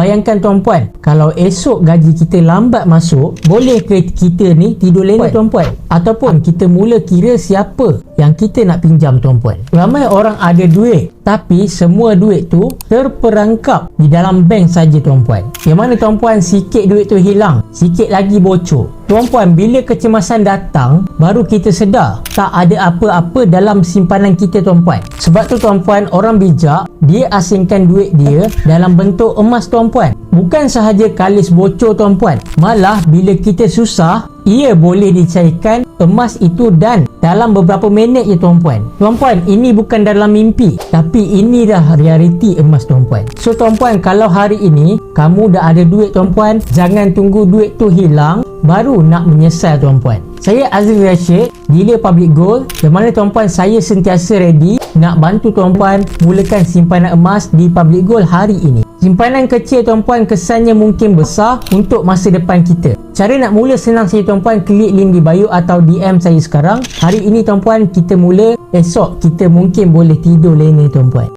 bayangkan tuan-puan, kalau esok gaji kita lambat masuk, boleh ke kita ni tidur lena tuan-puan? Ataupun kita mula kira siapa yang kita nak pinjam tuan-puan? Ramai orang ada duit, tapi semua duit tu terperangkap di dalam bank saja tuan-puan. Yang mana tuan-puan sikit duit tu hilang, sikit lagi bocor. Tuan-puan, bila kecemasan datang, baru kita sedar tak ada apa-apa dalam simpanan kita tuan-puan. Sebab tu tuan-puan, orang bijak, dia asingkan duit dia dalam bentuk emas tuan-puan. Bukan sahaja kalis bocor tuan-puan. Malah bila kita susah, ia boleh dicairkan emas itu dan dalam beberapa minit je tuan-puan. Tuan-puan, ini bukan dalam mimpi. Tapi ini dah realiti emas tuan-puan. So tuan-puan, kalau hari ini kamu dah ada duit tuan-puan, jangan tunggu duit tu hilang baru nak menyesal tuan-puan. Saya Azri Rashid, Dealer Public Gold. Di mana tuan-puan saya sentiasa ready nak bantu tuan-puan mulakan simpanan emas di Public Gold hari ini. Simpanan kecil tuan-puan kesannya mungkin besar untuk masa depan kita. Cara nak mula senang saja tuan-puan klik link di bio atau DM saya sekarang. Hari ini tuan-puan kita mula, esok kita mungkin boleh tidur lena tuan-puan.